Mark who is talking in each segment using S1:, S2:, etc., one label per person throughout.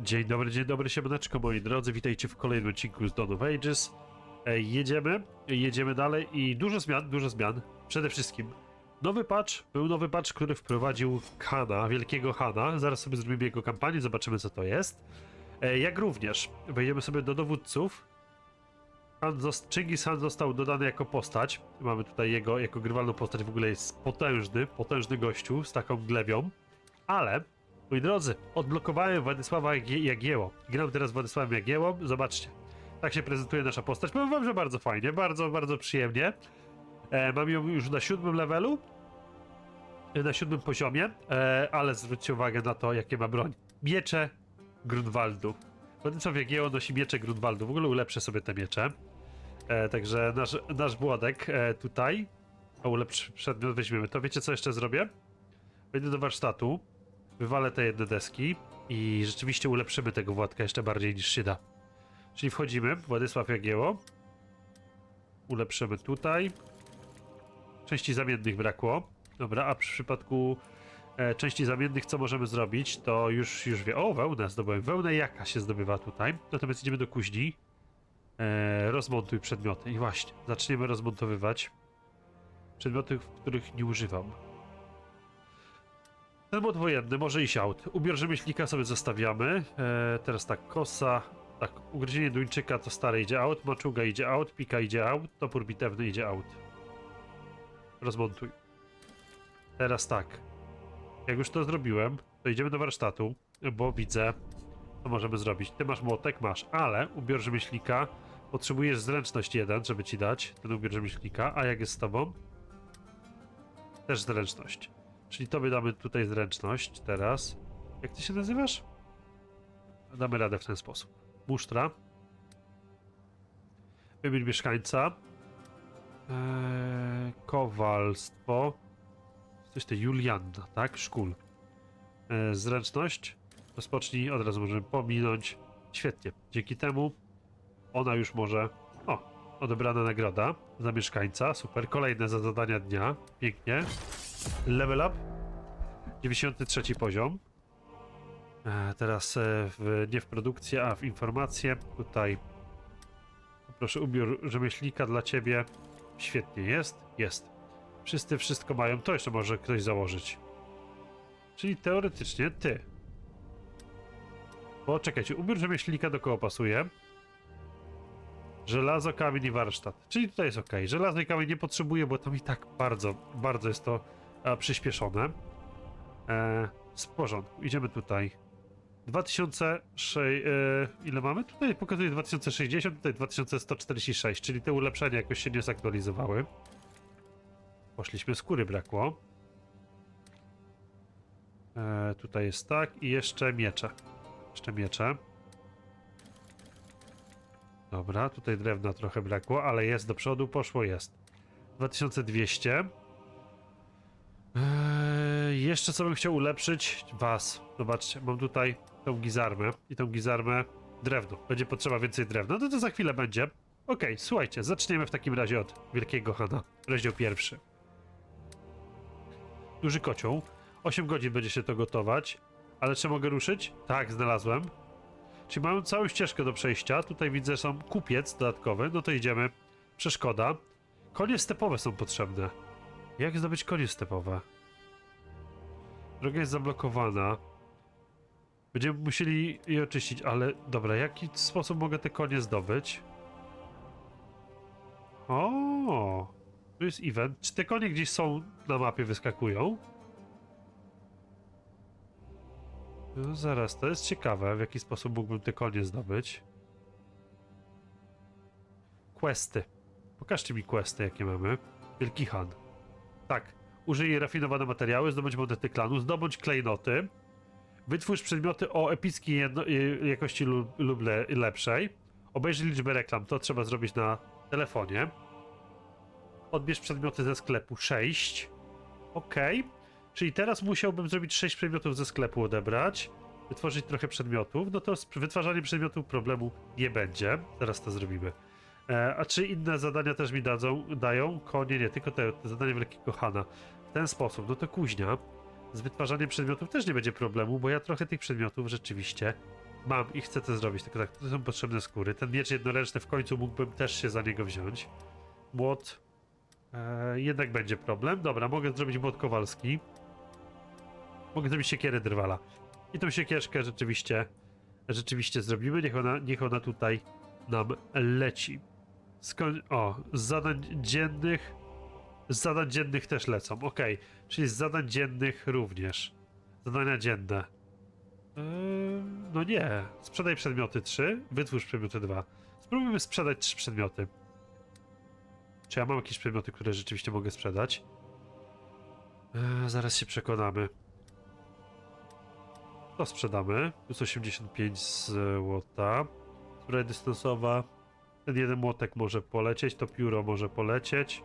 S1: Dzień dobry, dzień dobry, siemaneczko moi drodzy, witajcie w kolejnym odcinku z Dawn of Ages. Jedziemy, jedziemy dalej i dużo zmian, dużo zmian. Przede wszystkim nowy patch, był nowy patch, który wprowadził Hana, wielkiego Hana. Zaraz sobie zrobimy jego kampanię, zobaczymy co to jest. Jak również wejdziemy sobie do dowódców. Han zost- Chingis Han został dodany jako postać. Mamy tutaj jego, jako grywalną postać, w ogóle jest potężny, potężny gościu z taką glewią. Ale Moi drodzy, odblokowałem Władysława Jagie- Jagieło. Gram teraz Władysławem Jagiełą. Zobaczcie. Tak się prezentuje nasza postać. Powiem wam, że bardzo fajnie, bardzo, bardzo przyjemnie. E, mam ją już na siódmym levelu. e, Na siódmym poziomie, e, ale zwróćcie uwagę na to, jakie ma broń. Miecze Grunwaldu. Władysław Jagieło nosi miecze Grunwaldu. W ogóle ulepszę sobie te miecze. E, także nasz, nasz Włodek e, tutaj. O, ulepszy przedmiot weźmiemy. To wiecie, co jeszcze zrobię? Wejdę do warsztatu wywalę te jedne deski i rzeczywiście ulepszymy tego Władka jeszcze bardziej niż się da. Czyli wchodzimy, Władysław Jagieło. Ulepszymy tutaj. Części zamiennych brakło. Dobra, a przy przypadku e, części zamiennych co możemy zrobić, to już, już wie. O, wełnę zdobyłem. Wełnę jaka się zdobywa tutaj. Natomiast idziemy do kuźni. E, rozmontuj przedmioty. I właśnie, zaczniemy rozmontowywać przedmioty, których nie używam. Ten mod wojenny może iść out. Ubiór rzemieślnika sobie zostawiamy. E, teraz tak, kosa. Tak, ugryzienie duńczyka to stare idzie out, maczuga idzie out, pika idzie out, topór bitewny idzie out. Rozmontuj. Teraz tak. Jak już to zrobiłem, to idziemy do warsztatu, bo widzę, co możemy zrobić. Ty masz młotek, masz, ale ubiór rzemieślnika potrzebujesz zręczność 1, żeby ci dać ten ubiór rzemieślnika, a jak jest z tobą? Też zręczność. Czyli tobie damy tutaj zręczność teraz. Jak ty się nazywasz? Damy radę w ten sposób. Musztra. Wymień mieszkańca. Eee, kowalstwo. Coś to Julianna, tak? Szkól. Eee, zręczność. Rozpocznij, od razu możemy pominąć. Świetnie. Dzięki temu ona już może... O, odebrana nagroda za mieszkańca. Super. Kolejne za zadania dnia. Pięknie. Level up. 93 poziom. E, teraz e, w, nie w produkcję, a w informację. Tutaj proszę ubiór rzemieślnika dla ciebie. Świetnie jest. Jest. Wszyscy wszystko mają. To jeszcze może ktoś założyć. Czyli teoretycznie ty. Bo czekajcie, ubiór rzemieślnika do kogo pasuje? Żelazo, kamień i warsztat. Czyli tutaj jest ok. Żelazo i kamień nie potrzebuję, bo tam i tak bardzo, bardzo jest to a, przyspieszone. E, z porządku, idziemy tutaj. 2006, e, ile mamy? Tutaj pokazuje 2060, tutaj 2146, czyli te ulepszenia jakoś się nie zaktualizowały. Poszliśmy, skóry brakło. E, tutaj jest tak i jeszcze miecze. Jeszcze miecze. Dobra, tutaj drewna trochę brakło, ale jest do przodu, poszło, jest. 2200. Eee, jeszcze co bym chciał ulepszyć? Was. Zobaczcie, mam tutaj tą gizarmę i tą gizarmę drewno. Będzie potrzeba więcej drewna, no to za chwilę będzie. Okej, słuchajcie, zaczniemy w takim razie od Wielkiego Hana. Rozdział pierwszy. Duży kocioł. 8 godzin będzie się to gotować. Ale czy mogę ruszyć? Tak, znalazłem. Czyli mamy całą ścieżkę do przejścia. Tutaj widzę, są kupiec dodatkowy. No to idziemy. Przeszkoda. Konie stepowe są potrzebne. Jak zdobyć konie stepowe? Droga jest zablokowana. Będziemy musieli je oczyścić, ale dobra, jaki sposób mogę te konie zdobyć? O, tu jest event. Czy te konie gdzieś są na mapie, wyskakują? No zaraz, to jest ciekawe, w jaki sposób mógłbym te konie zdobyć. Questy. Pokażcie mi questy, jakie mamy. Wielki Han. Tak. Użyj rafinowane materiały, zdobądź monety klanu, zdobądź klejnoty. Wytwórz przedmioty o epickiej jedno, y, jakości lub, lub le, lepszej. Obejrzyj liczbę reklam, to trzeba zrobić na telefonie. Odbierz przedmioty ze sklepu 6. Ok. Czyli teraz musiałbym zrobić 6 przedmiotów ze sklepu odebrać. Wytworzyć trochę przedmiotów. No to z wytwarzaniem przedmiotów problemu nie będzie. Zaraz to zrobimy. E, a czy inne zadania też mi dadzą, dają? Konie nie, tylko te, te zadanie Wielkiego Hana. W ten sposób, no to kuźnia. Z wytwarzaniem przedmiotów też nie będzie problemu, bo ja trochę tych przedmiotów rzeczywiście Mam i chcę to zrobić, tylko tak, to są potrzebne skóry. Ten miecz jednoręczny w końcu mógłbym też się za niego wziąć. Młot. E, jednak będzie problem. Dobra, mogę zrobić młot kowalski. Mogę zrobić siekierę drwala. I tą siekierzkę rzeczywiście, rzeczywiście zrobimy. Niech ona, niech ona tutaj nam leci. Skoń... O, z zadań dziennych. Z zadań dziennych też lecą. Ok, czyli z zadań dziennych również. Zadania dzienne. Eee, no nie. Sprzedaj przedmioty 3, wytwórz przedmioty 2. Spróbujmy sprzedać 3 przedmioty. Czy ja mam jakieś przedmioty, które rzeczywiście mogę sprzedać? Eee, zaraz się przekonamy. To sprzedamy. Plus 85 złota. Zbroja dystansowa. Ten jeden młotek może polecieć, to pióro może polecieć.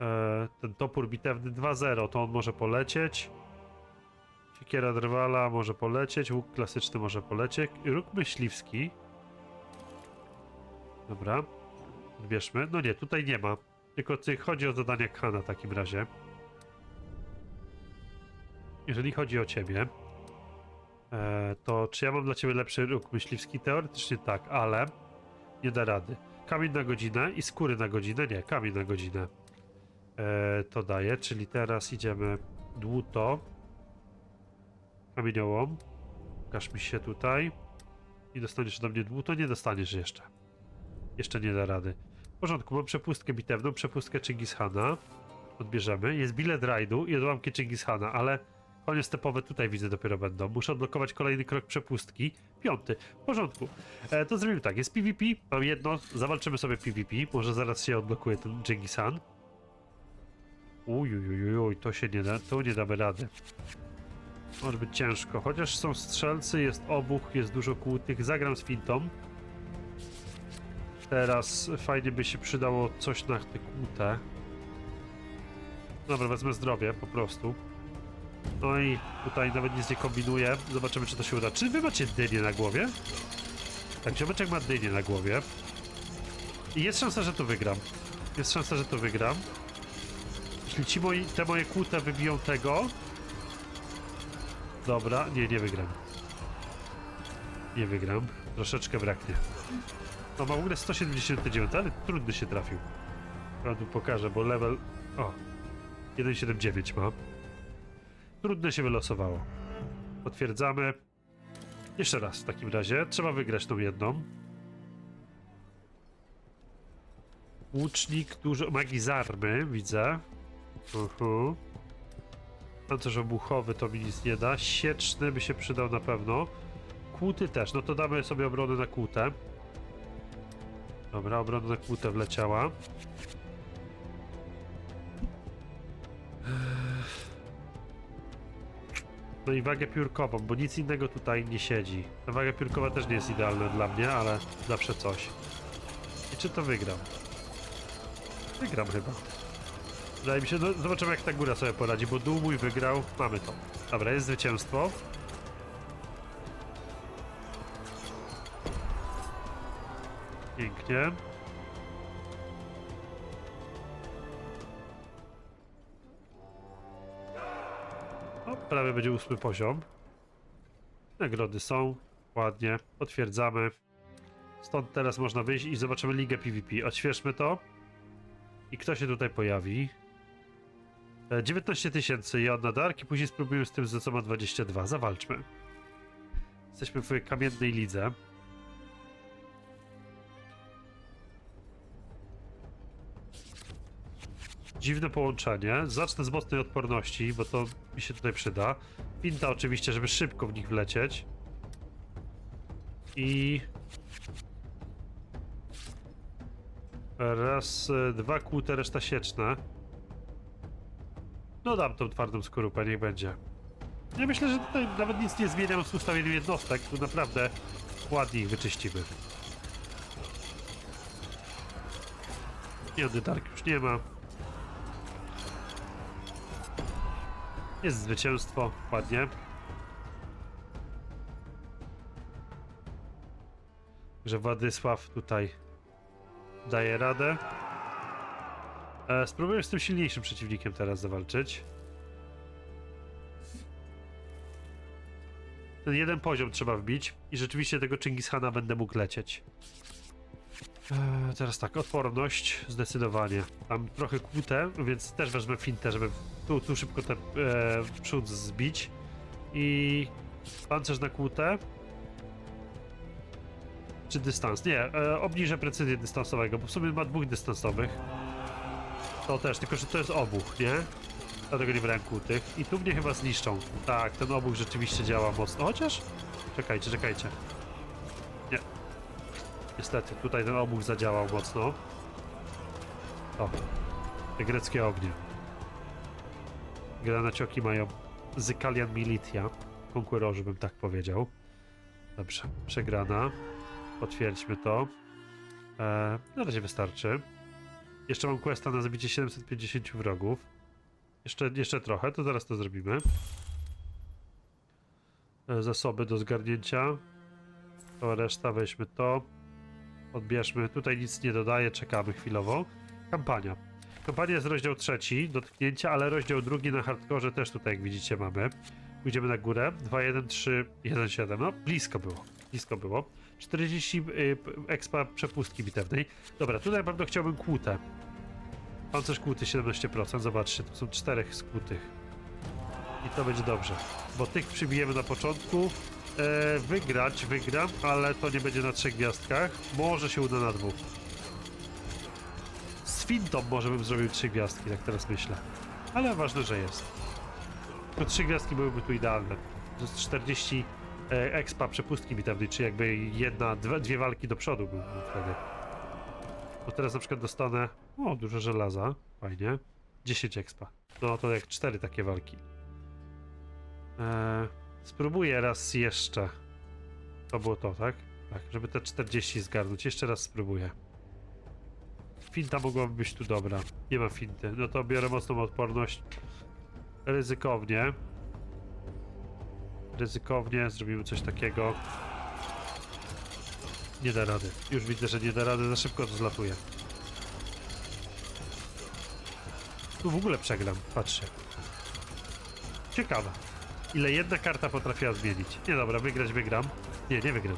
S1: Eee, ten topór bitewny 2-0, to on może polecieć. Siekiera drwala może polecieć, łuk klasyczny może polecieć. Róg myśliwski. Dobra. Odbierzmy. No nie, tutaj nie ma. Tylko ty, chodzi o zadania Kana w takim razie. Jeżeli chodzi o ciebie, e, to czy ja mam dla ciebie lepszy róg myśliwski? Teoretycznie tak, ale nie da rady. Kamień na godzinę i skóry na godzinę? Nie, kamień na godzinę. E, to daje, czyli teraz idziemy dłuto. Kamieniołom. Pokaż mi się tutaj. I dostaniesz do mnie dłuto? Nie dostaniesz jeszcze. Jeszcze nie da rady. W porządku, mam przepustkę bitewną, przepustkę Chingishana. Odbierzemy. Jest bilet rajdu i odłamki Chingishana, ale konie stepowe tutaj widzę dopiero będą. Muszę odblokować kolejny krok przepustki. Piąty. W porządku. E, to zrobimy tak. Jest PvP. Mam jedno. Zawalczymy sobie PvP. Może zaraz się odblokuje ten Chingisan. Ujujujuj, to się nie da. Tu nie damy rady. Może być ciężko. Chociaż są strzelcy, jest obuch, jest dużo kłutych. Zagram z fintą. Teraz fajnie by się przydało coś na te kłute. Dobra, wezmę zdrowie po prostu. No i tutaj nawet nic nie kombinuję. Zobaczymy, czy to się uda. Czy wy macie dynię na głowie? Tak, ziomeczek ma dynię na głowie. I jest szansa, że tu wygram. Jest szansa, że tu wygram. Jeśli ci moi, te moje kłute wybiją tego... Dobra, nie, nie wygram. Nie wygram. Troszeczkę braknie. No ma w ogóle 179, ale trudny się trafił. Tu pokażę, bo level... O! 1,79 ma. Trudne się wylosowało. Potwierdzamy. Jeszcze raz w takim razie. Trzeba wygrać tą jedną. Łucznik, dużo... Magii z army, widzę. Uhu. Pancerz obuchowy to mi nic nie da. Sieczny by się przydał na pewno. Kłuty też. No to damy sobie obronę na kłutę. Dobra, obrona na kłutę wleciała. No i wagę piórkową, bo nic innego tutaj nie siedzi. Ta waga piórkowa też nie jest idealna dla mnie, ale zawsze coś. I czy to wygram? Wygram chyba. Wydaje mi się, no zobaczymy jak ta góra sobie poradzi, bo dół mój wygrał. Mamy to. Dobra, jest zwycięstwo. Pięknie. Prawie będzie ósmy poziom. Nagrody są. Ładnie. Potwierdzamy. Stąd teraz można wyjść i zobaczymy ligę PvP. Odświeżmy to. I kto się tutaj pojawi? E, 19 tysięcy Joanna Dark i później spróbujemy z tym, co ma 22. Zawalczmy. Jesteśmy w kamiennej lidze. Dziwne połączenie. Zacznę z mocnej odporności, bo to mi się tutaj przyda. Pinta oczywiście, żeby szybko w nich wlecieć. I... Raz, e, dwa kłute, reszta sieczne. No dam tą twardą skorupę, niech będzie. Ja myślę, że tutaj nawet nic nie zmieniam z ustawieniem jednostek. Tu naprawdę ładnie ich wyczyścimy. Jody Dark już nie ma. Jest zwycięstwo, ładnie. Że Władysław tutaj daje radę. E, spróbuję z tym silniejszym przeciwnikiem teraz zawalczyć. Ten jeden poziom trzeba wbić i rzeczywiście tego Chingishana będę mógł lecieć. Eee, teraz tak, odporność zdecydowanie. Mam trochę kłutę, więc też wezmę fintę, żeby tu, tu szybko ten e, przód zbić. I pancerz na kłutę. Czy dystans? Nie, e, obniżę precyzję dystansowego, bo w sumie ma dwóch dystansowych. To też, tylko że to jest obuch, nie? Dlatego nie brałem kłutych. I tu mnie chyba zniszczą. Tak, ten obuch rzeczywiście działa mocno. Chociaż? Czekajcie, czekajcie. Nie. Niestety, tutaj ten obuch zadziałał mocno. O. Te greckie ognie. Granacioki mają Zykalian Militia. Konkurorzy bym tak powiedział. Dobrze, przegrana. Potwierdźmy to. Eee, na razie wystarczy. Jeszcze mam questa na zabicie 750 wrogów. Jeszcze, jeszcze trochę, to zaraz to zrobimy. E, Zasoby do zgarnięcia. To reszta weźmy to. Odbierzmy. Tutaj nic nie dodaję, czekamy chwilowo. Kampania. Kampania jest rozdział trzeci, dotknięcia, ale rozdział drugi na hardkorze też tutaj, jak widzicie, mamy. Pójdziemy na górę. 2, 1, 3, 1, 7. No, blisko było. Blisko było. 40 y, expa przepustki bitewnej. Dobra, tutaj bardzo chciałbym kłutę. Pancerz kłuty 17%, zobaczcie, to są czterech skłutych. I to będzie dobrze, bo tych przybijemy na początku. E, wygrać, wygram, ale to nie będzie na trzech gwiazdkach. Może się uda na dwóch. Z Fintą może bym zrobił trzy gwiazdki, tak teraz myślę. Ale ważne, że jest. To trzy gwiazdki byłyby tu idealne. To jest 40 e, expa przepustki bitewnej, czy jakby jedna, dwie, dwie walki do przodu był był wtedy. Bo teraz na przykład dostanę. O, dużo żelaza. Fajnie. 10 expa. No to jak cztery takie walki. Eee, spróbuję raz jeszcze. To było to, tak? Tak, żeby te 40 zgarnąć. Jeszcze raz spróbuję. Finta mogłaby być tu dobra. Nie ma finty. No to biorę mocną odporność. Ryzykownie. Ryzykownie zrobimy coś takiego. Nie da rady. Już widzę, że nie da rady, za szybko to zlatuje. Tu w ogóle przegram, patrzcie. Ciekawe. Ile jedna karta potrafiła zmienić. Nie dobra, wygrać wygram. Nie, nie wygram.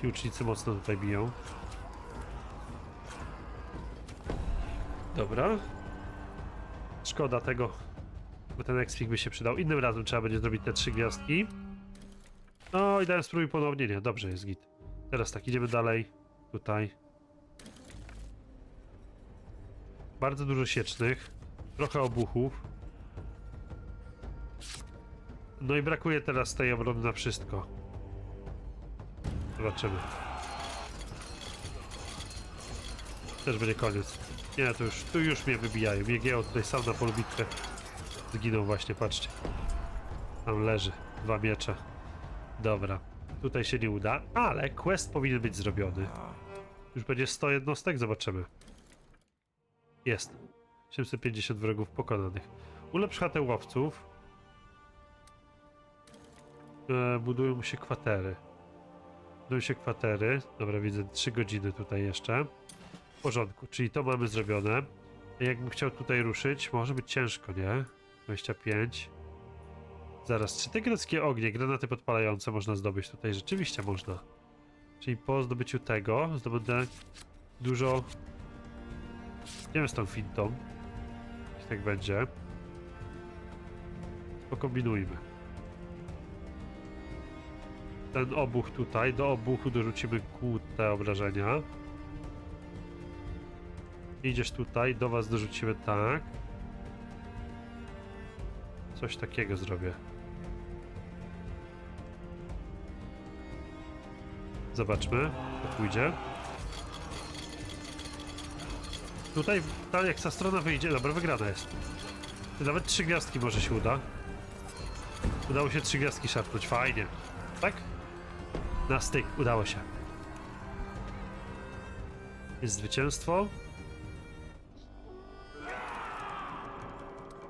S1: Ci ucznicy mocno tutaj biją. Dobra. Szkoda tego, bo ten expik by się przydał. Innym razem trzeba będzie zrobić te trzy gwiazdki. No i dałem spróbuj ponownie. Nie, dobrze jest git. Teraz tak, idziemy dalej. Tutaj. Bardzo dużo siecznych. Trochę obuchów. No i brakuje teraz tej obrony na wszystko. Zobaczymy. Też będzie koniec. Nie, to już, tu już mnie wybijają. Jegieł tutaj sam na polu bitwy. Zginął właśnie, patrzcie. Tam leży. Dwa miecze. Dobra. Tutaj się nie uda, ale quest powinien być zrobiony. Już będzie 100 jednostek, zobaczymy. Jest. 750 wrogów pokonanych. Ulepsz chatę łowców. E, budują się kwatery. Budują się kwatery. Dobra, widzę 3 godziny tutaj jeszcze. W porządku, czyli to mamy zrobione. Jakbym chciał tutaj ruszyć, może być ciężko, nie? 25. Zaraz, czy te greckie ognie, granaty podpalające można zdobyć tutaj? Rzeczywiście można. Czyli po zdobyciu tego zdobędę dużo... Nie wiem z tą fintą. Jeśli tak będzie. Pokombinujmy. Ten obuch tutaj, do obuchu dorzucimy kłute obrażenia. Idziesz tutaj, do was dorzucimy tak. Coś takiego zrobię. Zobaczmy, jak pójdzie. Tutaj ta jak ta strona wyjdzie, dobra, wygrana jest. Nawet trzy gwiazdki może się uda. Udało się trzy gwiazdki szarpnąć, fajnie. Tak? Na styk, udało się. Jest zwycięstwo.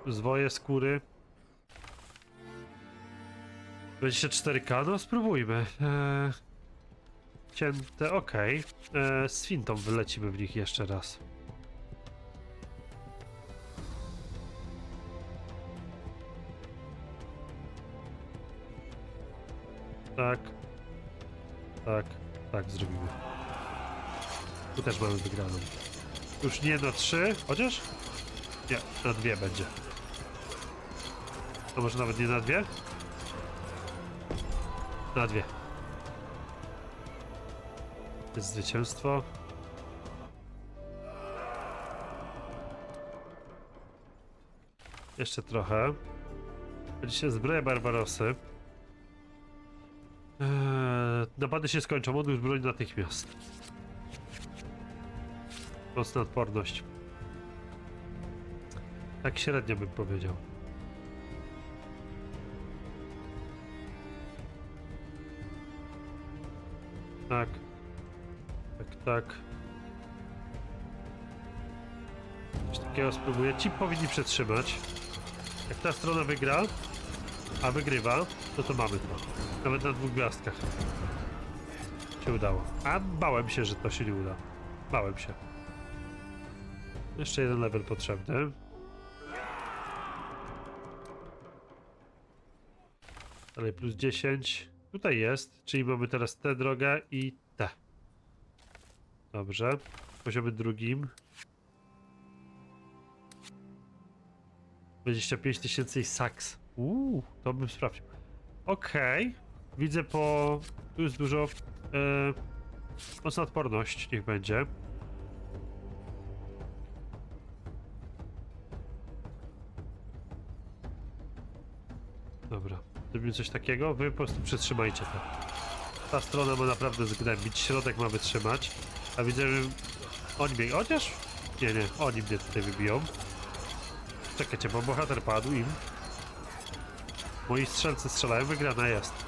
S1: Zwoje skóry. 24k, no spróbujmy. Eee, cięte, okej. Eee, z fintą wylecimy w nich jeszcze raz. Tak. Tak. Tak zrobimy. Tu też mamy wygraną. Już nie na trzy, chociaż? Nie, na dwie będzie. To może nawet nie na dwie? Na dwie. Jest zwycięstwo. Jeszcze trochę. Będzie się zbroja Barbarosy. Eee, napady się skończą, odłóż broń natychmiast. Mocna odporność. Tak średnio bym powiedział. Tak. Tak, tak. Coś takiego spróbuję. Ci powinni przetrzymać. Jak ta strona wygra, a wygrywa, to to mamy to. Nawet na dwóch gwiazdkach. Się udało. A bałem się, że to się nie uda. Bałem się. Jeszcze jeden level potrzebny. Dalej plus 10. Tutaj jest, czyli mamy teraz tę drogę i tę. Dobrze. Poziomie drugim. 25 tysięcy i saks. Uuu, to bym sprawdził. Okej. Widzę po... Tu jest dużo... E... Mocna odporność, niech będzie. Dobra. Zrobimy coś takiego. Wy po prostu przetrzymajcie to. Ta strona ma naprawdę zgnębić, środek ma wytrzymać. A widzę, że oni mnie... Chociaż... Nie, nie, oni mnie tutaj wybiją. Czekajcie, bo bohater padł im. Moi strzelcy strzelają, wygrana jest.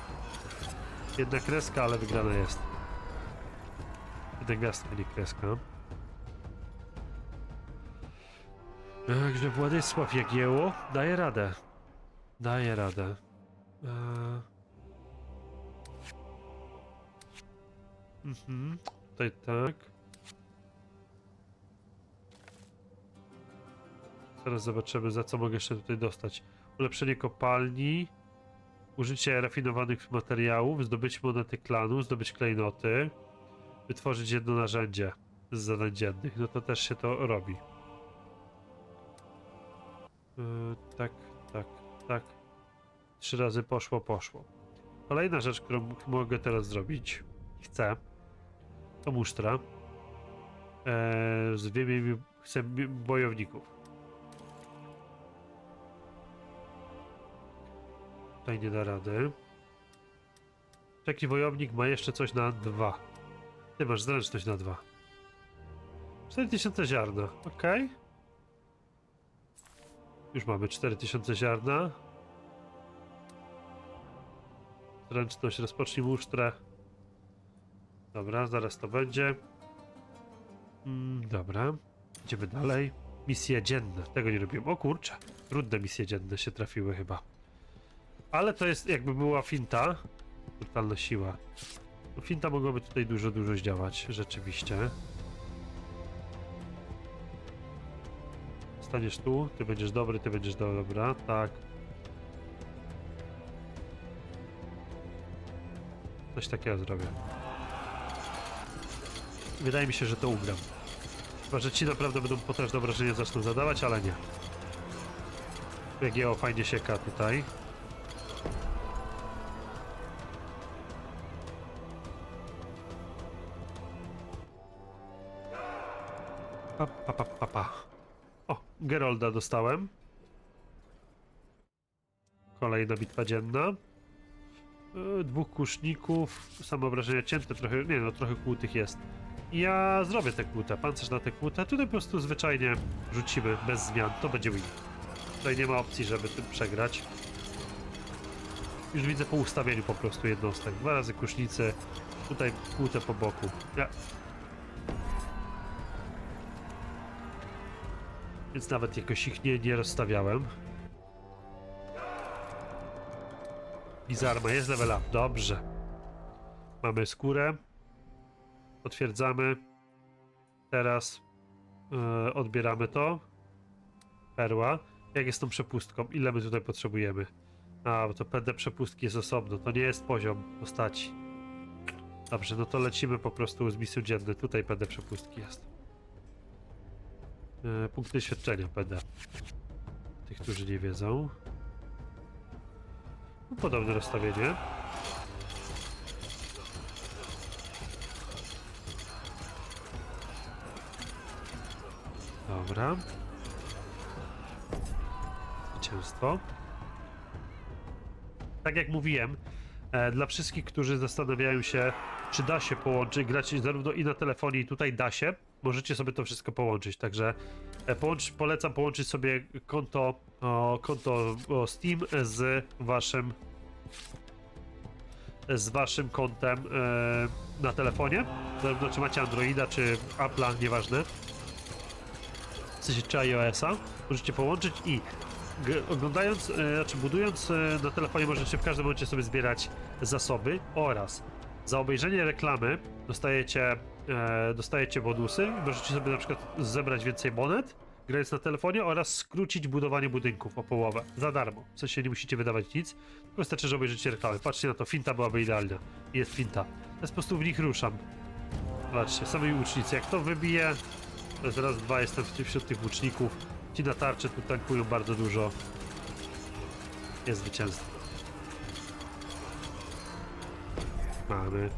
S1: Jedna kreska, ale wygrana jest. Jedna gwiazdka, nie kreska. Także Władysław Jagiełło daje radę. Daje radę. Eee... Mhm, tutaj tak. Zaraz zobaczymy, za co mogę jeszcze tutaj dostać. Ulepszenie kopalni, użycie rafinowanych materiałów, zdobyć monety klanu, zdobyć klejnoty, wytworzyć jedno narzędzie z zadań dziennych. No to też się to robi. Yy, tak, tak, tak. Trzy razy poszło, poszło. Kolejna rzecz, którą mogę teraz zrobić, chcę, to musztra. Eee, z wiemy, chcę bojowników. Tutaj nie da rady. Taki wojownik ma jeszcze coś na dwa. Ty masz zręczność na dwa. 4000 ziarna, ok. Już mamy 4000 ziarna. Zręczność, rozpocznij musztrę. Dobra, zaraz to będzie. Mm, dobra, idziemy dalej. Misje dzienne, tego nie robiłem. O kurczę, trudne misje dzienne się trafiły chyba. Ale to jest jakby była finta. Brutalna siła. No, finta mogłaby tutaj dużo, dużo zdziałać, rzeczywiście. Staniesz tu, ty będziesz dobry, ty będziesz do- dobra, tak. Coś takiego zrobię. Wydaje mi się, że to ugram. Chyba, że ci naprawdę będą potężne obrażenia zaczną zadawać, ale nie. PGO fajnie sieka tutaj. Pa, pa, pa, pa, pa. O, Gerolda dostałem. Kolejna bitwa dzienna. Yy, dwóch kuszników, same obrażenia cięte, trochę, nie no, trochę kłutych jest. Ja zrobię te kłute, pancerz na te kłute, tutaj po prostu zwyczajnie rzucimy bez zmian, to będzie win. Tutaj nie ma opcji, żeby tym przegrać. Już widzę po ustawieniu po prostu jednostek. Dwa razy kusznicy, tutaj kłute po boku. Ja, Więc nawet jakoś ich nie, nie rozstawiałem. Bizarma jest level up, dobrze. Mamy skórę. Potwierdzamy. Teraz yy, odbieramy to. Perła. Jak jest tą przepustką? Ile my tutaj potrzebujemy? A, bo to PD przepustki jest osobno, to nie jest poziom postaci. Dobrze, no to lecimy po prostu z misją dziennej. Tutaj PD przepustki jest. E, punkty doświadczenia PD. Tych, którzy nie wiedzą. No, podobne rozstawienie. Dobra. Zwycięstwo. Tak jak mówiłem, e, dla wszystkich, którzy zastanawiają się, czy da się połączyć, grać zarówno i na telefonie, i tutaj da się, możecie sobie to wszystko połączyć. Także e, połącz, polecam połączyć sobie konto, o, konto o Steam z waszym z waszym kontem e, na telefonie. Zarówno czy macie Androida, czy Apple'a, nieważne. W sensie czy iOS-a. Możecie połączyć i oglądając, e, znaczy budując e, na telefonie możecie w każdym momencie sobie zbierać zasoby oraz za obejrzenie reklamy dostajecie, e, dostajecie bonusy. Możecie sobie na przykład zebrać więcej monet grając na telefonie oraz skrócić budowanie budynków o połowę za darmo. W sensie nie musicie wydawać nic, wystarczy, że obejrzycie reklamy. Patrzcie na to, finta byłaby idealna. Jest finta. Ja po prostu w nich ruszam. Zobaczcie, samej łucznicy. Jak to wybiję, to jest raz, dwa, jestem wśród tych łuczników. Ci na tarczy tu tankują bardzo dużo. Jest zwycięstwo. Mamy.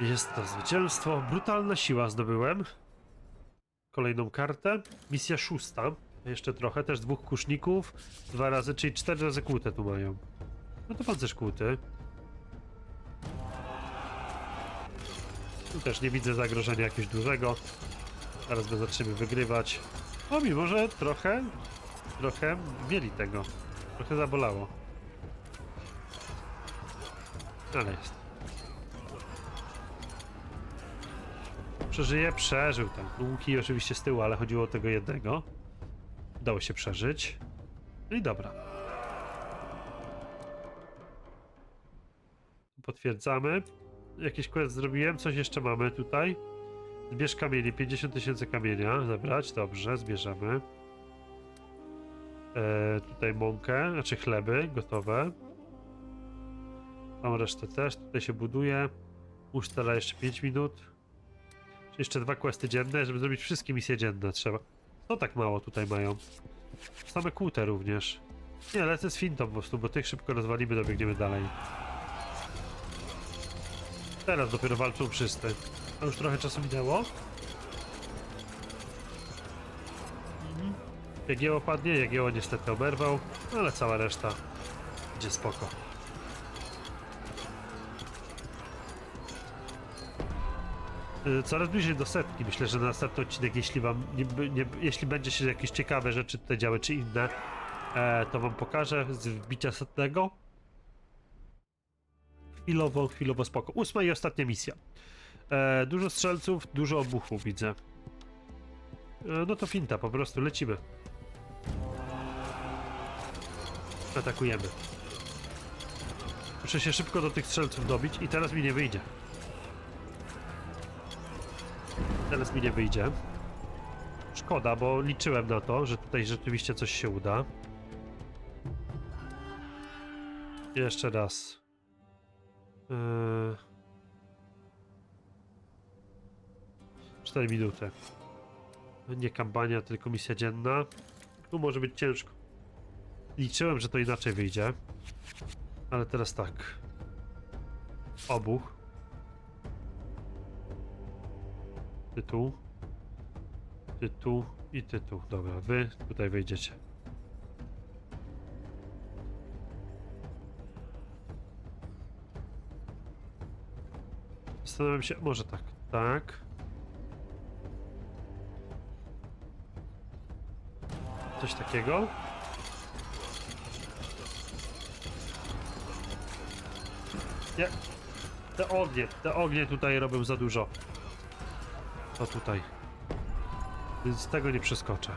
S1: Jest to zwycięstwo. Brutalna siła zdobyłem. Kolejną kartę. Misja szósta. Jeszcze trochę, też dwóch kuszników. Dwa razy, czyli cztery razy kłutę tu mają. No to pancerz kłuty. Tu też nie widzę zagrożenia jakiegoś dużego. Zaraz go zaczniemy wygrywać. O, mimo że trochę, trochę mieli tego. Trochę zabolało. Ale jest. Przeżyje? Przeżył tam. Łuki oczywiście z tyłu, ale chodziło o tego jednego. Udało się przeżyć. No i dobra. Potwierdzamy. Jakiś quest zrobiłem, coś jeszcze mamy tutaj. Zbierz kamienie, 50 tysięcy kamienia zebrać, dobrze, zbierzemy. E, tutaj mąkę, znaczy chleby gotowe. Tą resztę też, tutaj się buduje. Usztela jeszcze 5 minut. Jeszcze dwa questy dzienne, żeby zrobić wszystkie misje dzienne trzeba. No tak mało tutaj mają. Same kłute również. Nie, lecę z fintą po prostu, bo tych szybko rozwalimy, dobiegniemy dalej. Teraz dopiero walczą wszyscy. A już trochę czasu minęło. Jagieło padnie, Jagieło niestety oberwał, ale cała reszta idzie spoko. Y, Coraz bliżej do setki. Myślę, że na następny odcinek, jeśli wam nie, nie, jeśli będzie się jakieś ciekawe rzeczy tutaj działy, czy inne, e, to wam pokażę z wbicia setnego. Chwilowo, chwilowo spoko. Ósma i ostatnia misja. E, dużo strzelców, dużo obuchów widzę. E, no to finta, po prostu lecimy. Atakujemy. Muszę się szybko do tych strzelców dobić i teraz mi nie wyjdzie. Teraz mi nie wyjdzie. Szkoda, bo liczyłem na to, że tutaj rzeczywiście coś się uda. Jeszcze raz. Eee... 4 minuty. Nie kampania, tylko misja dzienna. Tu może być ciężko. Liczyłem, że to inaczej wyjdzie. Ale teraz tak. Obuch. Tytuł. Tytuł i tytuł. Dobra, wy tutaj wejdziecie. Zastanawiam się, może tak, tak. Coś takiego. Te ognie, te ognie tutaj robią za dużo. To tutaj. Więc tego nie przeskoczę.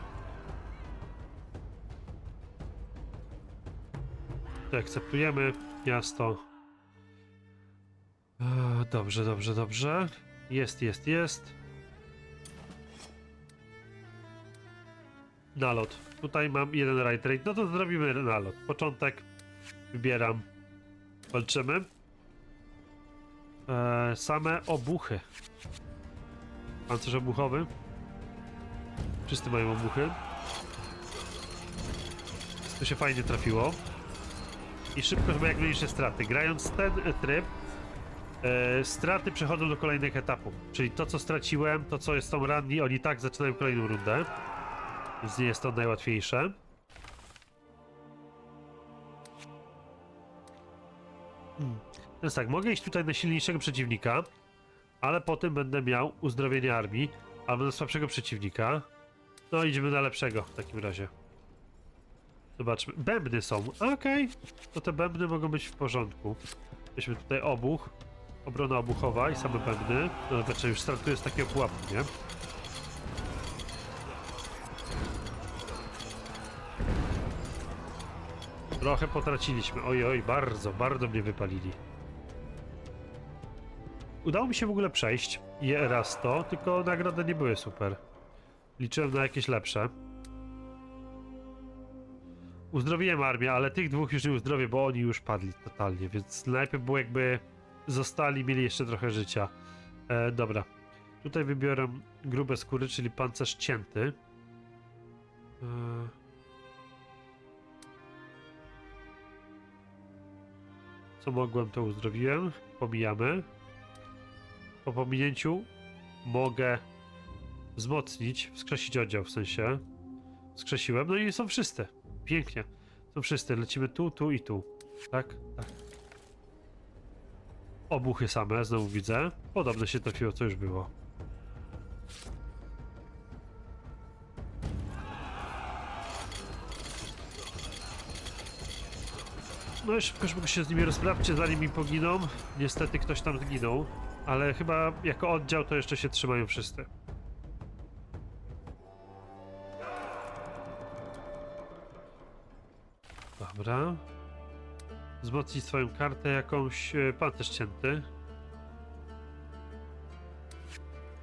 S1: To akceptujemy miasto. E, Dobrze, dobrze, dobrze. Jest, jest, jest. nalot. Tutaj mam jeden right no to zrobimy nalot. Początek wybieram. Walczymy. E, same obuchy. Pancerz obuchowy. Wszyscy mają obuchy. To się fajnie trafiło. I szybko, żeby jak najmniejsze straty. Grając ten tryb, e, straty przechodzą do kolejnych etapów. Czyli to, co straciłem, to, co jest tą ranni, oni tak zaczynają kolejną rundę. Więc nie jest to najłatwiejsze. Hmm. Więc tak, mogę iść tutaj na silniejszego przeciwnika, ale potem będę miał uzdrowienie armii, albo na słabszego przeciwnika. No, idziemy na lepszego w takim razie. Zobaczmy. Bębny są. Okej. To te bębny mogą być w porządku. Weźmy tutaj obuch. Obrona obuchowa i same bębny. No, znaczy już startuję z takiego pułapu, nie? Trochę potraciliśmy. Oj, oj, bardzo, bardzo mnie wypalili. Udało mi się w ogóle przejść. Je raz to, tylko nagrody nie były super. Liczyłem na jakieś lepsze. Uzdrowiłem armię, ale tych dwóch już nie uzdrowię, bo oni już padli totalnie, więc najpierw było jakby zostali, mieli jeszcze trochę życia. E, dobra. Tutaj wybiorę grube skóry, czyli pancerz cięty. E... Co mogłem, to uzdrowiłem. Pomijamy. Po pominięciu mogę wzmocnić, wskrzesić oddział w sensie. Wskrzesiłem, no i są wszyscy. Pięknie. Są wszyscy. Lecimy tu, tu i tu. Tak? Tak. Obuchy same, znowu widzę. Podobne się trafiło, co już było. No i szybko, szybko się z nimi rozprawcie, zanim mi poginą. Niestety ktoś tam zginął, ale chyba jako oddział to jeszcze się trzymają wszyscy. Dobra. Wzmocnić swoją kartę jakąś. e, Pancerz cięty.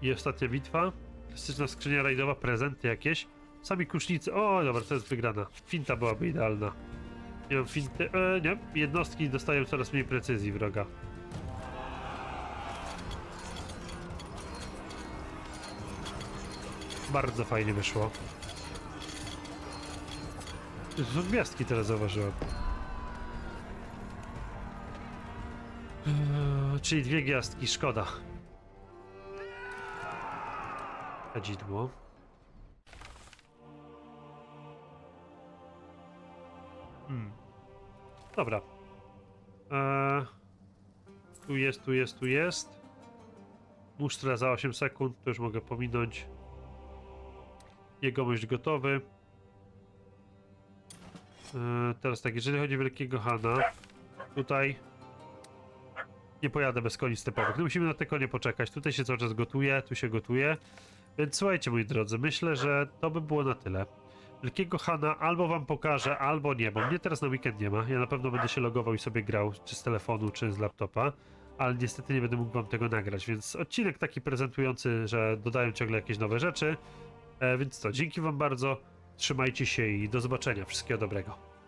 S1: I ostatnia bitwa. Klasyczna skrzynia rajdowa, prezenty jakieś. Sami kusznicy. O, dobra, to jest wygrana. Finta byłaby idealna. Nie mam finty. E, nie. Jednostki dostają coraz mniej precyzji wroga. Bardzo fajnie wyszło. Są gwiazdki teraz zauważyłem. Eee, czyli dwie gwiazdki, szkoda. Kadzidło. Hmm. Dobra. Eee, tu jest, tu jest, tu jest. Musztra za 8 sekund, to już mogę pominąć. Jegomość gotowy. Eee, teraz tak, jeżeli chodzi o Wielkiego Hana, tutaj nie pojadę bez koni stepowych. No musimy na te konie poczekać. Tutaj się cały czas gotuje, tu się gotuje. Więc słuchajcie, moi drodzy, myślę, że to by było na tyle. Wielkiego Hana albo wam pokażę, albo nie, bo mnie teraz na weekend nie ma. Ja na pewno będę się logował i sobie grał, czy z telefonu, czy z laptopa. Ale niestety nie będę mógł wam tego nagrać, więc odcinek taki prezentujący, że dodają ciągle jakieś nowe rzeczy. E, więc co, dzięki wam bardzo, trzymajcie się i do zobaczenia. Wszystkiego dobrego.